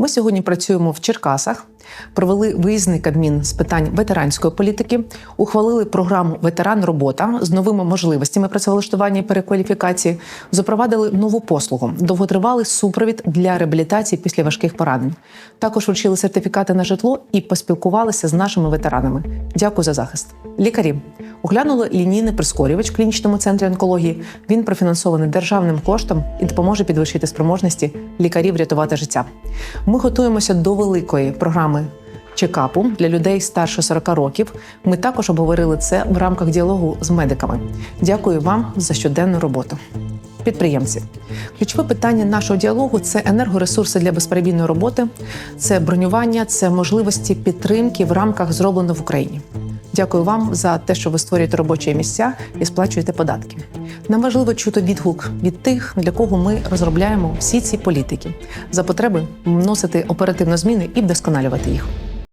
Ми сьогодні працюємо в Черкасах, провели виїзний кабмін з питань ветеранської політики, ухвалили програму Ветеран робота з новими можливостями працевлаштування і перекваліфікації, запровадили нову послугу довготривалий супровід для реабілітації після важких поранень. Також вручили сертифікати на житло і поспілкувалися з нашими ветеранами. Дякую за захист. Лікарі оглянули лінійний прискорювач в клінічному центрі онкології. Він профінансований державним коштом і допоможе підвищити спроможності лікарів рятувати життя. Ми готуємося до великої програми чекапу для людей старше 40 років. Ми також обговорили це в рамках діалогу з медиками. Дякую вам за щоденну роботу. Підприємці, ключове питання нашого діалогу це енергоресурси для безперебійної роботи, це бронювання, це можливості підтримки в рамках зроблено в Україні. Дякую вам за те, що ви створюєте робочі місця і сплачуєте податки. Нам важливо чути відгук від тих, для кого ми розробляємо всі ці політики, за потреби вносити оперативно зміни і вдосконалювати їх.